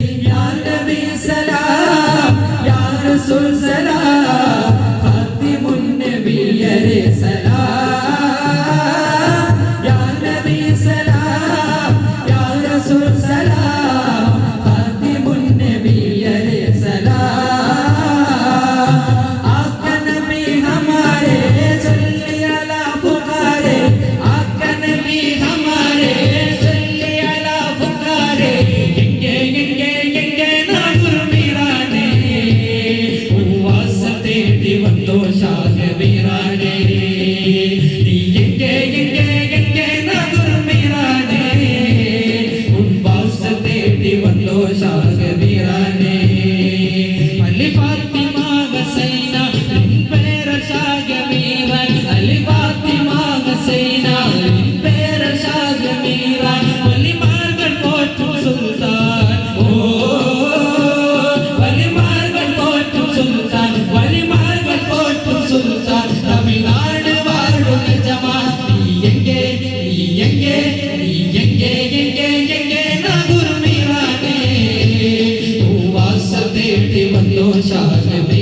Yeah. വേണ്ടി വന്നോ ഷാഹിറാനേ നീ എന്റെ എന്റെ എന്റെ നഗുർമിറാനേ ഉൻ വാസ തേടി വന്നോ ഷാഹ எங்கே நீ எங்கே எங்கே எங்கே நாகூர் மீரானே பூவாசம் தேடி வந்தோ சாகமே